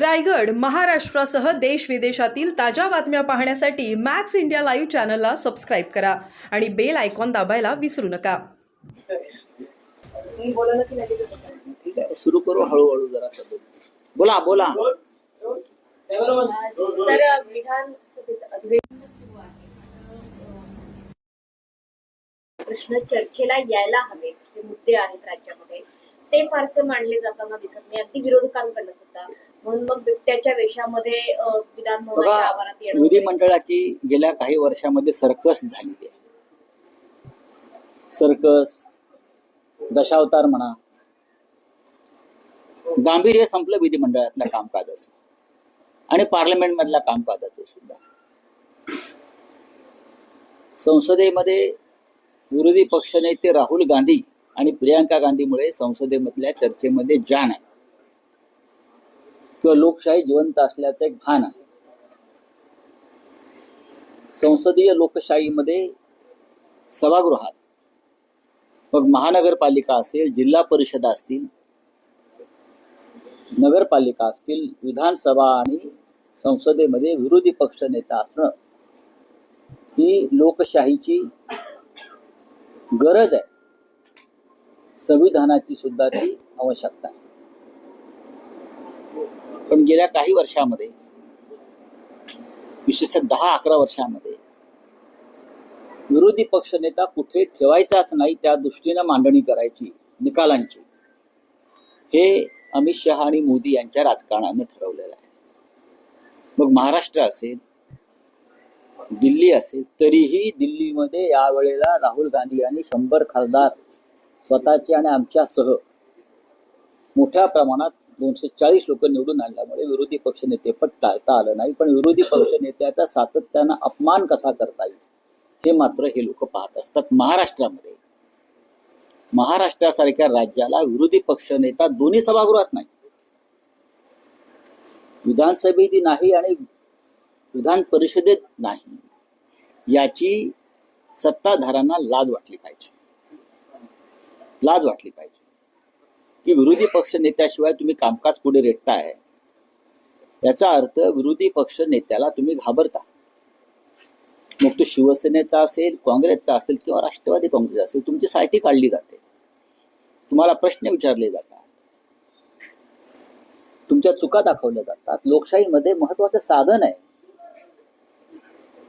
रायगड महाराष्ट्रासह देश विदेशातील ताज्या बातम्या पाहण्यासाठी मॅक्स इंडिया लाईव्ह चॅनलला सबस्क्राईब करा आणि बेल आयकॉन दाबायला विसरू नका. ठीक आहे सुरू करू हळूहळू जरा बोला बोला. सर विधानसभेचं अधिवेशन सुरू आहे प्रश्न चर्चेला यायला हवे जे मुद्दे आहेत राज्यामध्ये ते फारसे मांडले जाताना दिसत नाही. अगदी विरोधकांकडनं सुद्धा. म्हणून मग बिबट्याच्या वेशामध्ये विधान आवारात येणं. विधिमंडळाची गेल्या काही वर्षामध्ये सर्कस झालेली आहे. सर्कस दशावतार म्हणा गांभीर्य संपलं विधिमंडळातल्या कामकाजाचं. आणि पार्लमेंट मधल्या कामकाजाचं सुद्धा. संसदेमध्ये विरोधी पक्षनेते राहुल गांधी आणि प्रियांका गांधीमुळे संसदेमधल्या चर्चेमध्ये जान आहे. किंवा लोकशाही जिवंत असल्याचं एक भान आहे. संसदीय लोकशाहीमध्ये सभागृहात मग महानगरपालिका असेल जिल्हा परिषद असतील नगरपालिका असतील विधानसभा आणि संसदेमध्ये विरोधी पक्ष नेता असणं ही लोकशाहीची गरज आहे. संविधानाची सुद्धा ती आवश्यकता आहे. पण गेल्या काही वर्षामध्ये विशेषतः दहा अकरा वर्षामध्ये विरोधी पक्षनेता कुठे ठेवायचाच नाही त्या दृष्टीनं मांडणी करायची निकालांची. हे अमित शहा आणि मोदी यांच्या राजकारणानं ठरवलेलं आहे. मग महाराष्ट्र असेल दिल्ली असेल तरीही दिल्लीमध्ये यावेळेला राहुल गांधी यांनी शंभर खासदार स्वतःचे आणि आमच्यासह मोठ्या प्रमाणात दोनशे चाळीस लोक निवडून आणल्यामुळे विरोधी पक्षनेते पण टाळता आलं नाही. पण विरोधी पक्षनेत्याचा सातत्यानं अपमान कसा करता येईल हे मात्र हे लोक पाहत असतात महाराष्ट्रामध्ये. महाराष्ट्रासारख्या राज्याला विरोधी पक्षनेता दोन्ही सभागृहात नाही. विधानसभेत नाही आणि विधान परिषदेत नाही. याची सत्ताधाऱ्यांना लाज वाटली पाहिजे. लाज वाटली पाहिजे. की विरोधी पक्ष नेत्याशिवाय तुम्ही कामकाज पुढे रेटताय? याचा अर्थ विरोधी पक्ष नेत्याला तुम्ही घाबरता. मग तो शिवसेनेचा असेल काँग्रेसचा असेल किंवा राष्ट्रवादी काँग्रेस असेल तुमची साठी काढली जाते. तुम्हाला प्रश्न विचारले जातात. तुमच्या चुका दाखवल्या जातात. लोकशाहीमध्ये महत्वाचं साधन आहे.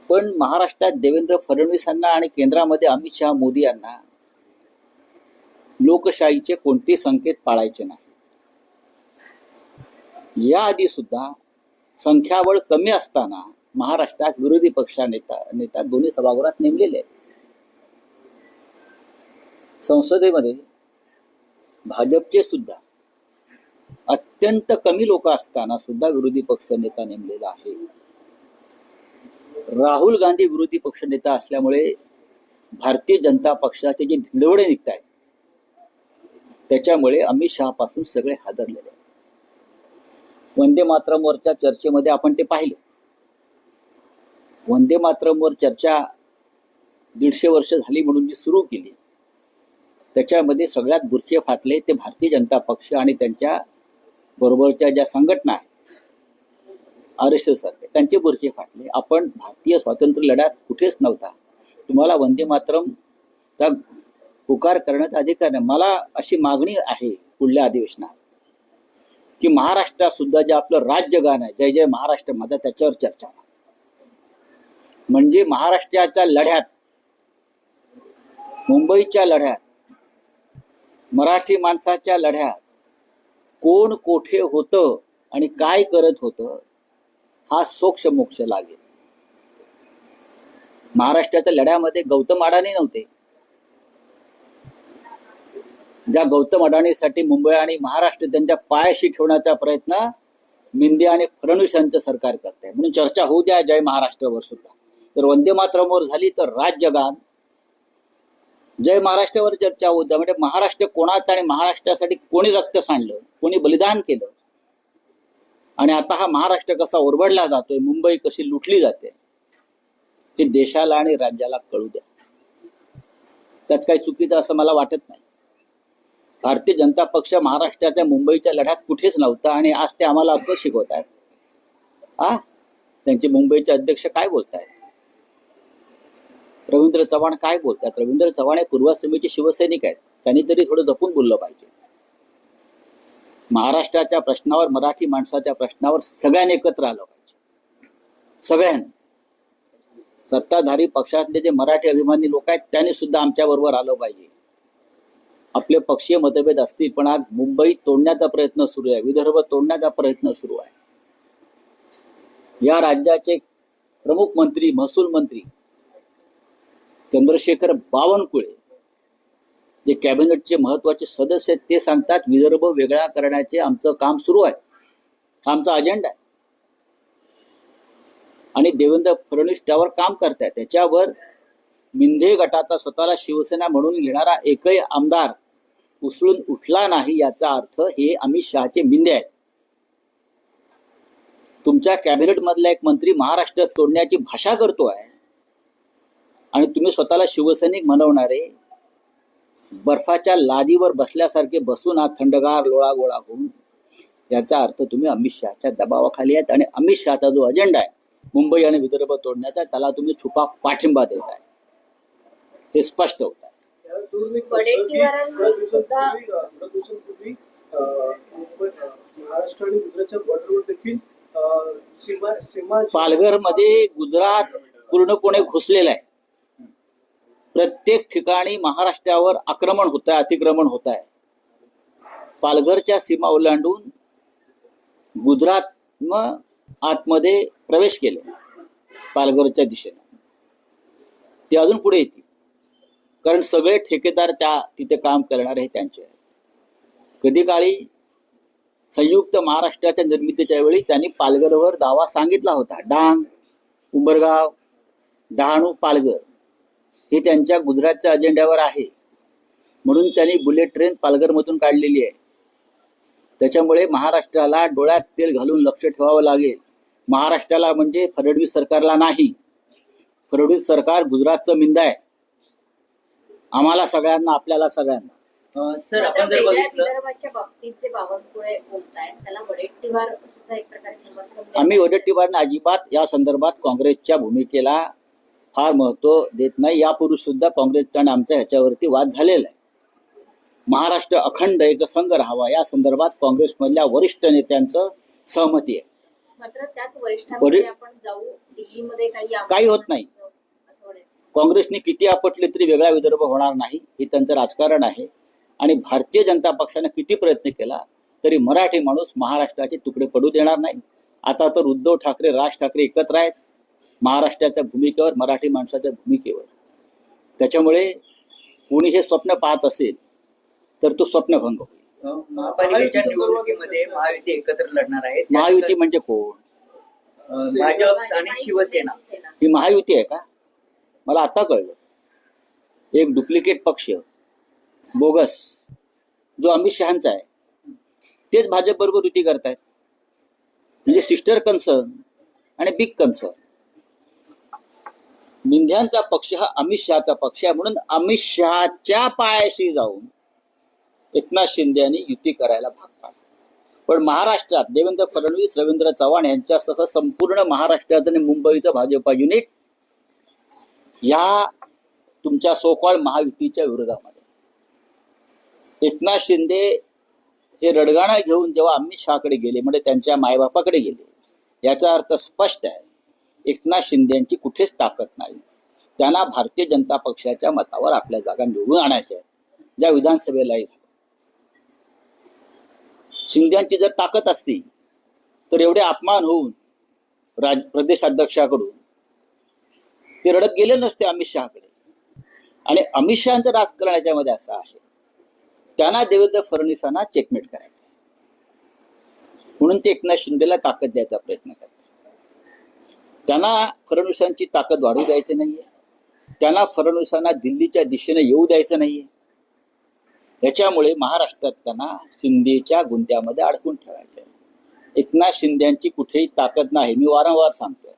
पण महाराष्ट्रात देवेंद्र फडणवीसांना आणि केंद्रामध्ये अमित शहा मोदी यांना लोकशाहीचे कोणते संकेत पाळायचे नाही याआधी सुद्धा संख्याबळ कमी असताना महाराष्ट्रात विरोधी पक्षा नेता नेता दोन्ही सभागृहात नेमलेले आहेत. संसदेमध्ये भाजपचे सुद्धा अत्यंत कमी लोक असताना सुद्धा विरोधी पक्ष नेता नेमलेला आहे. राहुल गांधी विरोधी पक्ष नेता असल्यामुळे भारतीय जनता पक्षाचे जे धिंडवडे निघत आहेत त्याच्यामुळे अमित शहापासून सगळे हादरलेले. वंदे मातरमवरच्या चर्चेमध्ये आपण ते पाहिले. वंदे मातरमवर चर्चा दीडशे वर्ष झाली म्हणून जी सुरू केली. त्याच्यामध्ये सगळ्यात बुरखे फाटले ते भारतीय जनता पक्ष आणि त्यांच्या बरोबरच्या ज्या संघटना आहेत आर एस एस सारखे त्यांचे बुरखे फाटले. आपण भारतीय स्वातंत्र्य लढ्यात कुठेच नव्हता. तुम्हाला वंदे मातरमचा पुकार करण्याचा अधिकार नाही. मला अशी मागणी आहे पुढल्या अधिवेशनात की महाराष्ट्रात सुद्धा जे आपलं राज्यगान आहे जय जय महाराष्ट्र माझा त्याच्यावर चर्चा. म्हणजे महाराष्ट्राच्या लढ्यात मुंबईच्या लढ्यात मराठी माणसाच्या लढ्यात कोण कोठे होतं आणि काय करत होतं हा सोक्ष मोक्ष लागेल. महाराष्ट्राच्या लढ्यामध्ये गौतम अडाणी नव्हते. ज्या गौतम अडाणीसाठी मुंबई आणि महाराष्ट्र त्यांच्या पायाशी ठेवण्याचा प्रयत्न मिंदे आणि फडणवीस यांचं सरकार करत आहे म्हणून चर्चा होऊ द्या जय महाराष्ट्रावर सुद्धा. तर वंदे मातरमवर झाली तर राज्यगान. जय महाराष्ट्रावर चर्चा होऊ द्या. म्हणजे महाराष्ट्र कोणाचा आणि महाराष्ट्रासाठी कोणी रक्त सांडलं कोणी बलिदान केलं? आणि आता हा महाराष्ट्र कसा ओरबडला जातोय मुंबई कशी लुटली जाते हे देशाला आणि राज्याला कळू द्या. त्यात काही चुकीचं असं मला वाटत नाही. भारतीय जनता पक्ष महाराष्ट्राच्या मुंबईच्या लढ्यात कुठेच नव्हता आणि आज ते आम्हाला अक्कल शिकवत आहेत आ? त्यांचे मुंबईचे अध्यक्ष काय बोलतायत? रवींद्र चव्हाण काय बोलतात रवींद्र चव्हाण हे पूर्वाश्रमीचे शिवसैनिक आहेत. त्यांनी तरी थोडं जपून बोललं पाहिजे. महाराष्ट्राच्या प्रश्नावर मराठी माणसाच्या प्रश्नावर सगळ्यांनी एकत्र आलं पाहिजे. सगळ्यांनी. सत्ताधारी पक्षातले जे मराठी अभिमानी लोक आहेत त्यांनी सुद्धा आमच्या बरोबर आलं पाहिजे. आपले पक्षीय मतभेद असतील पण आज मुंबई तोडण्याचा प्रयत्न सुरू आहे. विदर्भ तोडण्याचा प्रयत्न सुरू आहे. या राज्याचे प्रमुख मंत्री महसूल मंत्री चंद्रशेखर बावनकुळे जे कॅबिनेटचे महत्त्वाचे सदस्य आहेत ते सांगतात विदर्भ वेगळा करण्याचे आमचं काम सुरू आहे. हा आमचा अजेंडा आहे. आणि देवेंद्र फडणवीस त्यावर काम करतायत. त्याच्यावर मिंधे गटाचा स्वतःला शिवसेना म्हणून घेणारा एकही आमदार उसळून उठला नाही याचा अर्थ हे अमित शहाचे मिंदे आहेत. तुमच्या कॅबिनेट मधला एक मंत्री महाराष्ट्रात तोडण्याची भाषा करतोय आणि तुम्ही स्वतःला शिवसैनिक म्हणवणारे बर्फाच्या लादीवर बसल्यासारखे बसून आज थंडगार लोळा गोळा होऊन याचा अर्थ तुम्ही अमित शहाच्या दबावाखाली आहेत. आणि अमित शहाचा जो अजेंडा आहे मुंबई आणि विदर्भ तोडण्याचा त्याला तुम्ही छुपा पाठिंबा देत आहे. हे स्पष्ट होत आहे. सीमा पालघरमध्ये गुजरात पूर्णपणे घुसलेलं आहे. प्रत्येक ठिकाणी महाराष्ट्रावर आक्रमण होत आहे अतिक्रमण होत आहे. पालघरच्या सीमा ओलांडून गुजरात आतमध्ये प्रवेश केले. पालघरच्या दिशेने. ते अजून पुढे येतील. कारण सगळे ठेकेदार त्या तिथे काम करणारे हे त्यांचे. आहेत कधी काळी संयुक्त महाराष्ट्राच्या निर्मितीच्या वेळी त्यांनी पालघरवर दावा सांगितला होता. डांग उंबरगाव डहाणू पालघर हे त्यांच्या गुजरातच्या अजेंड्यावर आहे. म्हणून त्यांनी बुलेट ट्रेन पालघरमधून काढलेली आहे. त्याच्यामुळे महाराष्ट्राला डोळ्यात तेल घालून लक्ष ठेवावं लागेल. महाराष्ट्राला म्हणजे फडणवीस सरकारला नाही. फडणवीस सरकार गुजरातचं मिंद आहे. आम्हाला सगळ्यांना आपल्याला सगळ्यांना. अं, सर आपण जर बघितलं विदर्भाच्या बाबतीत जे बावनकुळे बोलतायत. त्याला वडेट्टीवार सुद्धा एक प्रकारे समर्थन देतात. आम्ही वडेट्टीवारने अजिबात या संदर्भात काँग्रेसच्या भूमिकेला फार महत्त्व देत नाही. यापूर्वी सुद्धा काँग्रेसचा आणि आमचा ह्याच्यावरती वाद झालेला आहे. महाराष्ट्र अखंड एकसंघ राहावा या संदर्भात काँग्रेसमधल्या वरिष्ठ नेत्यांचं सहमती आहे. मात्र त्याच वरिष्ठांमध्ये वडे- आपण जाऊ दिल्लीमध्ये काही काही होत नाही. काँग्रेसने किती आपटले तरी वेगळा विदर्भ होणार नाही हे त्यांचं राजकारण आहे. आणि भारतीय जनता पक्षाने किती प्रयत्न केला तरी मराठी माणूस महाराष्ट्राचे तुकडे पडू देणार नाही. आता तर उद्धव ठाकरे राज ठाकरे एकत्र आहेत महाराष्ट्राच्या भूमिकेवर मराठी माणसाच्या भूमिकेवर. त्याच्यामुळे कोणी हे स्वप्न पाहत असेल तर तो स्वप्नभंग होईल. महापालिकेच्या निवडणुकीमध्ये महायुती एकत्र लढणार आहे महायुती म्हणजे कोण? भाजप आणि शिवसेना. ही महायुती आहे का? मला आता कळलं. एक डुप्लिकेट पक्ष बोगस जो अमित शहाचा आहे तेच भाजप बरोबर युती करतायत. म्हणजे सिस्टर कन्सर्न आणि बिग कन्सर्न निंध्यांचा पक्ष हा अमित शहाचा पक्ष आहे म्हणून अमित शहाच्या पायाशी जाऊन एकनाथ शिंदे यांनी युती करायला भाग पाडला. पण महाराष्ट्रात देवेंद्र फडणवीस रवींद्र चव्हाण यांच्यासह संपूर्ण महाराष्ट्राचं आणि मुंबईचं भाजपा युनिट या तुमच्या सोकॉळ महायुतीच्या विरोधामध्ये. एकनाथ शिंदे हे रडगाणा घेऊन जेव्हा अमित शहाकडे गेले म्हणजे त्यांच्या मायबापाकडे गेले याचा अर्थ स्पष्ट आहे एकनाथ शिंदे यांची कुठेच ताकद नाही. त्यांना भारतीय जनता पक्षाच्या मतावर आपल्या जागा निवडून आणायच्या आहेत ज्या विधानसभेलाही झाल्या. शिंद्यांची जर ताकद असती तर एवढे अपमान होऊन राज प्रदेशाध्यक्षाकडून ते रडत गेले नसते अमित शहाकडे. आणि अमित शहाचं राजकारण याच्यामध्ये असं आहे. त्यांना देवेंद्र फडणवीसांना चेकमेट करायचं म्हणून ते एकनाथ शिंदेला ताकद द्यायचा प्रयत्न करतात. त्यांना फडणवीसांची ताकद वाढू द्यायची नाहीये. त्यांना फडणवीसांना दिल्लीच्या दिशेने येऊ द्यायचं नाहीये. याच्यामुळे महाराष्ट्रात त्यांना शिंदेच्या गुंत्यामध्ये अडकून ठेवायचं आहे एकनाथ शिंदेची कुठेही ताकद नाही. मी वारंवार सांगतोय.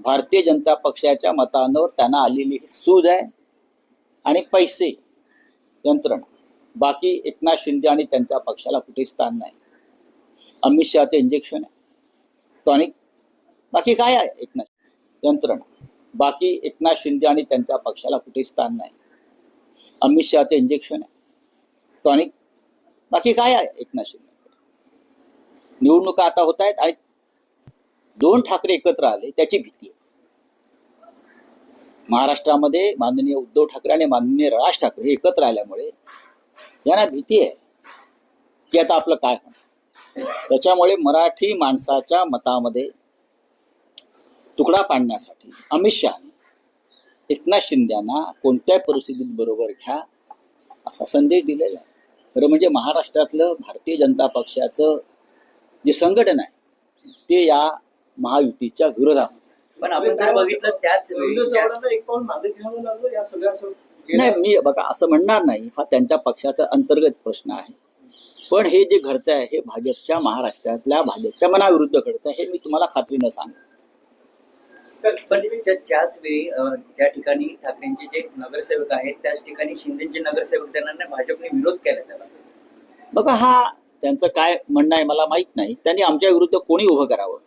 भारतीय जनता पक्षाच्या मतांवर त्यांना आलेली ही सूज आहे आणि पैसे यंत्रणा. बाकी एकनाथ शिंदे आणि त्यांच्या पक्षाला कुठे स्थान नाही. अमित शहाचं इंजेक्शन आहे. टॉनिक बाकी काय आहे एकनाथ यंत्रणा. बाकी एकनाथ शिंदे आणि त्यांच्या पक्षाला कुठे स्थान नाही. अमित शहाचं इंजेक्शन आहे. टॉनिक बाकी काय आहे एकनाथ शिंदे? निवडणुका आता होत आहेत आणि दोन ठाकरे एकत्र आले त्याची भीती आहे. महाराष्ट्रामध्ये माननीय उद्धव ठाकरे आणि माननीय राज ठाकरे एकत्र आल्यामुळे यांना भीती आहे की आता आपलं काय त्याच्यामुळे मराठी माणसाच्या मतामध्ये तुकडा पाडण्यासाठी अमित शहाने एकनाथ शिंद्यांना कोणत्याही परिस्थितीत बरोबर घ्या असा संदेश दिलेला आहे. खरं म्हणजे महाराष्ट्रातलं भारतीय जनता पक्षाचं जे संघटन आहे ते या महायुतीच्या विरोधात पण आपण जर बघितलं त्याच वेळी सग- नाही मी बघा असं म्हणणार नाही हा त्यांच्या पक्षाचा अंतर्गत प्रश्न आहे. पण हे जे घडत आहे हे भाजपच्या महाराष्ट्रातल्या भाजपच्या मनाविरुद्ध घडत आहे हे मी तुम्हाला खात्रीनं सांगतो पण वेळी ज्या ठिकाणी ठाकरेंचे जे नगरसेवक आहेत त्याच ठिकाणी शिंदेचे नगरसेवक त्यांना भाजपने विरोध केला त्याला. बघा हा त्यांचं काय म्हणणं आहे मला माहीत नाही. त्यांनी आमच्या विरुद्ध कोणी उभं करावं?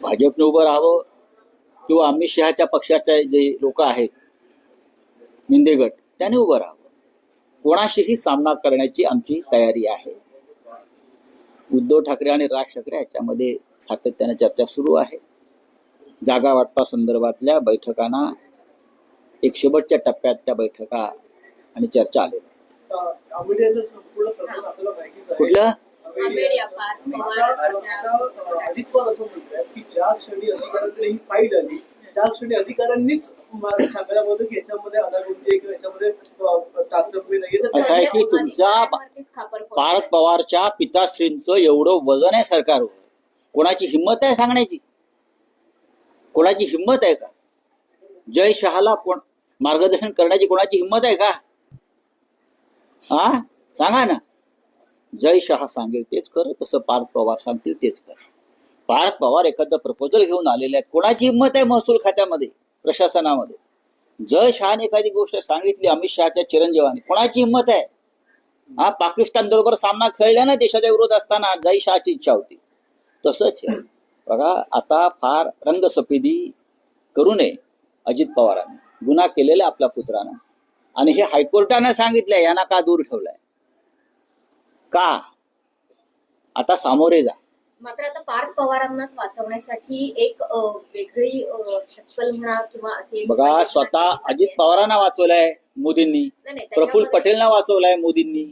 भाजपने उभं राहावं किंवा अमित शहाच्या पक्षाचे जे लोक आहेत मिंदे गट त्यांनी उभं राहावं. कोणाशीही सामना करण्याची आमची तयारी आहे. उद्धव ठाकरे आणि राज ठाकरे याच्यामध्ये सातत्याने चर्चा सुरू आहे. जागा वाटपा संदर्भातल्या बैठकांना एक शेवटच्या टप्प्यात त्या बैठका आणि चर्चा आलेल्या आहेत. आंबेड असं म्हणतात की ज्या क्षणी अधिकाऱ्यांकडे ही फाईल आली त्या क्षणी अधिकाऱ्यांनीच मला सांगायला होतं की याच्यामध्ये अनागोंदी आहे किंवा याच्यामध्ये अं, तारतम्य नाहीये. तर असं आहे की तुमच्या आहे. पवारच्या पिताश्रींचं एवढं वजन आहे सरकारवर कोणाची हिंमत आहे सांगण्याची? कोणाची हिंमत आहे का? जय शहाला कोण मार्गदर्शन करण्याची कोणाची हिंमत आहे का? हा सांगा ना. जय शहा सांगेल तेच कर. तसं पार्थ पवार सांगतील तेच कर. पार्थ पवार एखादं प्रपोजल घेऊन आलेले आहेत. कोणाची हिंमत आहे महसूल खात्यामध्ये प्रशासनामध्ये? जय शहाने एखादी गोष्ट सांगितली अमित शहाच्या चिरंजीवाने. कोणाची हिंमत आहे? हा पाकिस्तान बरोबर सामना खेळला ना देशाच्या विरोध असताना जय शहाची इच्छा होती. तसंच बघा आता फार रंगसफेदी करू नये अजित पवारांनी. गुन्हा केलेला आपल्या पुत्रानं. आणि हे हायकोर्टानं सांगितलंय यांना का दूर ठेवलाय? का? आता सामोरे जा. मात्र आता पार्थ पवारांनाच वाचवण्यासाठी एक वेगळी शक्कल म्हणा किंवा एक बघा स्वतः अजित जाते. पवारांना वाचवलंय मोदींनी. नाही, नाही, प्रफुल्ल पटेलना वाचवलंय मोदींनी.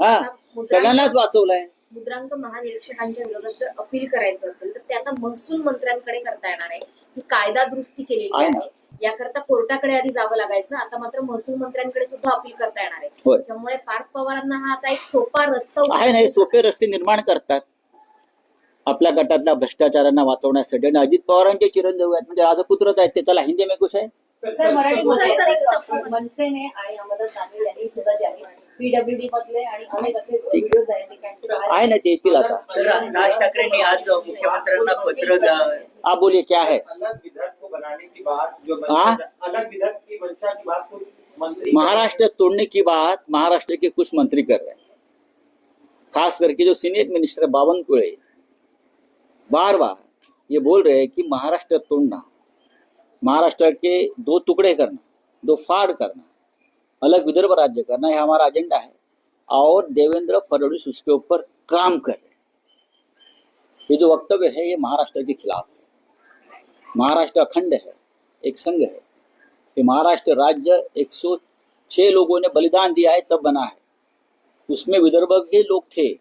हा सगळ्यांनाच वाचवलंय. मुद्रांक महानिरीक्षकांच्या विरोधात जर अपील करायचं असेल तर ते आता महसूल मंत्र्यांकडे करता येणार आहे. ही कायदा दुरुस्ती केलेली. आहे. याकरता कोर्टाकडे आधी जावं लागायचं. आता मात्र महसूल मंत्र्यांकडे सुद्धा अपील करता येणार आहे. होय. त्यामुळे पार्थ पवारांना हा आता एक सोपा रस्ता आहे ना हे सोपे रस्ते निर्माण करतात. आपल्या गटातल्या भ्रष्टाचारांना वाचवण्यासाठी आणि अजित पवारांचे चिरंजीव आहेत. म्हणजे राजपुत्रच आहेत. ते चला हिंदी में कुछ आहे सर मराठी मनसेने आणि अंबादास दानवे यांनी सुद्धा जाहीर पीडब्ल्यूडी मधले आणि अनेक असे व्हिडिओज आहेत ते त्यांचे आहे ना ते येतील आता. सर राज ठाकरेंनी आज मुख्यमंत्र्यांना पत्र द- आप बोलिए क्या है अलग विधान को बनाने की बात जो हाँ? मंशा- अलग विधान की मंशा की बात को मंत्री महाराष्ट्र तोड़ने की बात महाराष्ट्र के कुछ मंत्री कर रहे हैं। खास करके जो सीनियर मिनिस्टर बावनकुळे बार बार ये बोल रहे हैं कि महाराष्ट्र तोड़ना महाराष्ट्र के दो टुकड़े करना दो फाड़ करना अलग विदर्भ राज्य करना ये हमारा एजेंडा है। और देवेंद्र फडणवीस उसके ऊपर काम कर रहे ये जो वक्तव्य है, ये महाराष्ट्र के खिलाफ है। महाराष्ट्र अखंड है, एक संघ है। कि महाराष्ट्र राज्य 106 लोगों ने बलिदान दिया है, तब बना है। उसमें विदर्भ के लोग थे,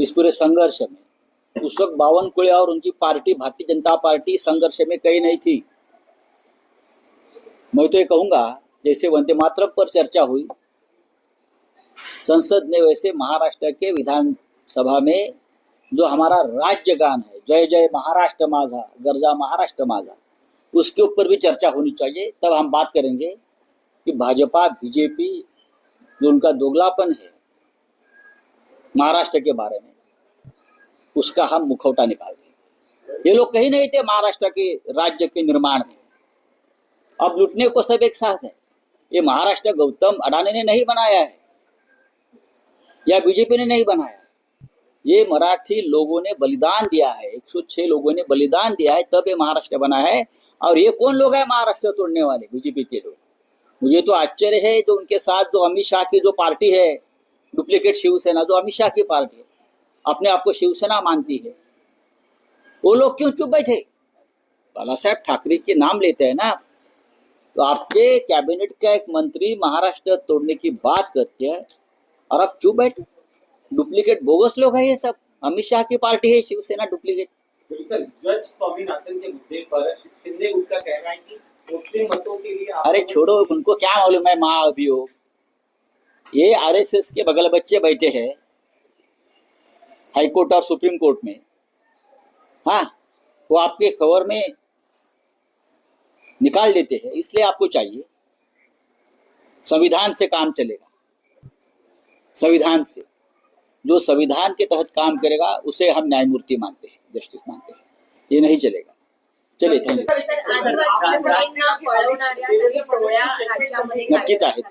इस पूरे संघर्ष में। उस वक्त बावनकुळे और उनकी पार्टी, भारतीय जनता पार्टी संघर्ष में कहीं नहीं थी। मैं तो ये कहूँगा जैसे वंदे मातरम पर चर्चा हुई, संसद में वैसे महाराष्ट्र के विधानसभा में जो हमारा राज्य गान है, जय जय महाराष्ट्र माझा, गर्जा महाराष्ट्र माझा, उसके ऊपर भी चर्चा होनी चाहिए। तब हम बात करेंगे कि भाजपा, बीजेपी जो उनका दोगलापन है महाराष्ट्र के बारे में, उसका हम मुखौटा निकाल देंगे। ये लोग कहीं नहीं थे महाराष्ट्र के राज्य के निर्माण में। अब लुटने को सब एक साथ है। ये महाराष्ट्र गौतम अडानी ने नहीं बनाया है। या बीजेपी ने नहीं बनाया ये मराठी लोगों ने बलिदान दिया है। 106 लोगों ने बलिदान दिया है, तब ये महाराष्ट्र बना है। और ये कौन लोग है महाराष्ट्र तोड़ने वाले, बीजेपी के लोग? मुझे तो आश्चर्य है जो उनके साथ जो अमित शाह की जो पार्टी है, डुप्लीकेट शिवसेना, जो अमित शाह की पार्टी है, अपने आप को शिवसेना मानती है। वो लोग क्यों चुप बैठे? बाला साहेब ठाकरे के नाम लेते हैं ना तो आपके कैबिनेट का एक मंत्री महाराष्ट्र तोड़ने की बात करते हैं और आप चुप बैठे डुप्लीकेट बोगस लोग हैं ये सब। अमित शाह की पार्टी है शिवसेना डुप्लीकेट जज स्वामीनाथन के मुद्दे पर शिंदे गुट का कहना है कि मुस्लिम मतों के लिए अरे छोड़ो उनको क्या मालूम है महाअभियोग ये आरएसएस के बगल बच्चे बैठे हैं हाईकोर्ट और सुप्रीम कोर्ट में। हाँ वो आपके खबर में निकाल देते हैं इसलिए आपको चाहिए संविधान से काम चलेगा। संविधान से। जो संविधान के तहत काम करेगा उसे हम न्यायमूर्ति मानते हैं जस्टिस मानते हैं। ये नहीं चलेगा। चलिए थैंक यू नक्कीच आहेत.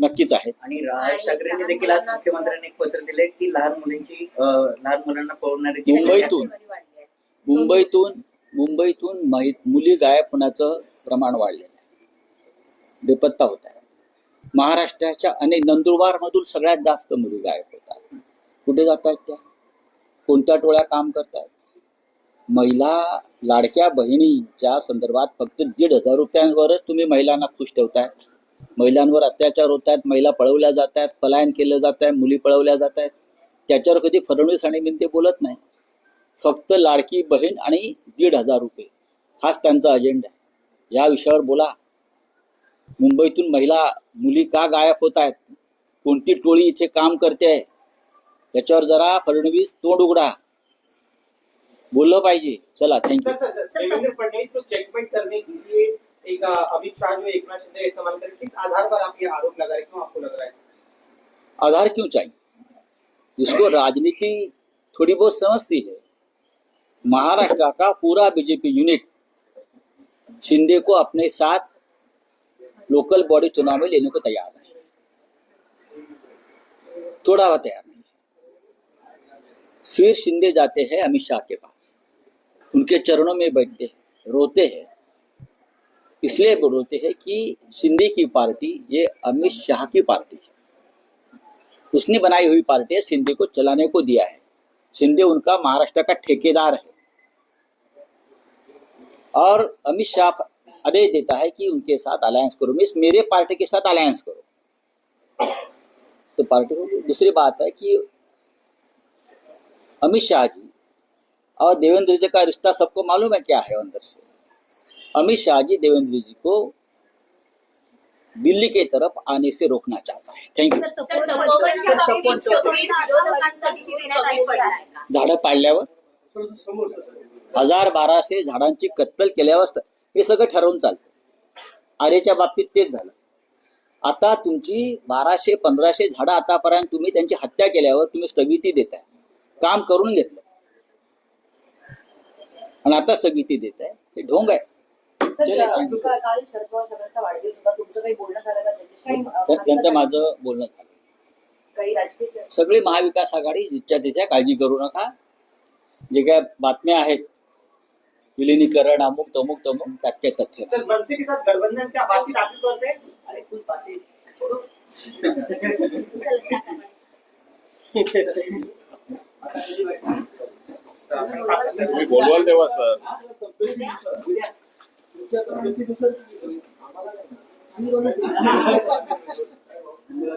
नक्कीच आहेत. आणि राज ठाकरेंनी देखील आज मुख्यमंत्र्यांनी एक पत्र दिले की लहान मुलींची अं, लहान मुलांना पळवणारी मुंबईतून. मुंबईतून मुंबईतून माहि- मुली गायब होण्याचं प्रमाण वाढलेलं आहे. बेपत्ता होत आहे. महाराष्ट्राच्या अनेक नंदुरबारमधून सगळ्यात जास्त मुली गायब होतात कुठे जात आहेत त्या? कोणत्या टोळ्या काम करतात महिला लाडक्या बहिणीच्या संदर्भात फक्त दीड हजार रुपयांवरच तुम्ही महिलांना खुश ठेवताय. महिलांवर अत्याचार होत आहेत महिला पळवल्या जात आहेत पलायन केलं जात आहे मुली पळवल्या जात आहेत. त्याच्यावर कधी फडणवीस आणि मिनते बोलत नाही. फक्त लाडकी बहीण आणि दीड हजार रुपये. हाच त्यांचा अजेंडा आहे. या विषयावर बोला. मुंबईतून महिला मुली का गायब होत आहेत? कोणती टोळी इथे काम करते? आहे याच्यावर जरा फडणवीस तोंड उघडा. बोललं पाहिजे. चला थँक्यू एक अमित शाह जो शिंदे इस्तेमाल करें किस आधार पर आप ये आरोप लगा रहे क्यों आपको लग रहा है? आधार क्यों चाहिए? जिसको राजनीति थोड़ी बहुत समझती है महाराष्ट्र का पूरा बीजेपी यूनिट शिंदे को अपने साथ लोकल बॉडी चुनाव में लेने को तैयार है। थोड़ा हुआ तैयार नहीं फिर शिंदे जाते हैं अमित शाह के पास। उनके चरणों में बैठते हैं, रोते हैं। इसलिए रोते हैं कि शिंदे की पार्टी, ये अमित शाह की पार्टी है। उसने बनाई हुई पार्टी है, शिंदे को चलाने को दिया है। शिंदे उनका महाराष्ट्र का ठेकेदार है। और अमित शाह आदेश देता है कि उनके साथ अलायंस करो। मीन्स मेरे पार्टी के साथ अलायंस करो। तो पार्टी को दूसरी बात है कि अमित शाह जी और देवेंद्र जी का रिश्ता सबको मालूम है क्या है अंदर से? अमित शाह जी देवेंद्र जी को दिल्ली के तरफ़ आने से रोकना चाहता है। Thank you? झाडं पाडल्यावर. हजार बाराशे झाडांची कत्तल केल्यावर हे सगळं ठरवून चालतं. आरेच्या बाबतीत तेच झालं. आता तुमची बाराशे पंधराशे झाडं आतापर्यंत तुम्ही त्यांची हत्या केल्यावर तुम्ही स्थगिती देताय. काम करून घेतलं. आणि आता स्थगिती देताय. हे ढोंग आहे. त्या- त्यांचं माझं बोलणं झालं. सगळी महाविकास आघाडी जिथच्या तिथ्या काळजी करू नका. जे काय बातम्या आहेत विलिनीकरण अमुक तमुक तमुक काही तथ्य नाही. सर मनसे के साथ गठबंधन क्या बातचीत आपके तौर पे अरे कुछ बातें छोड़ो. तुम्ही बोलवाल तेव्हा सर आम्हाला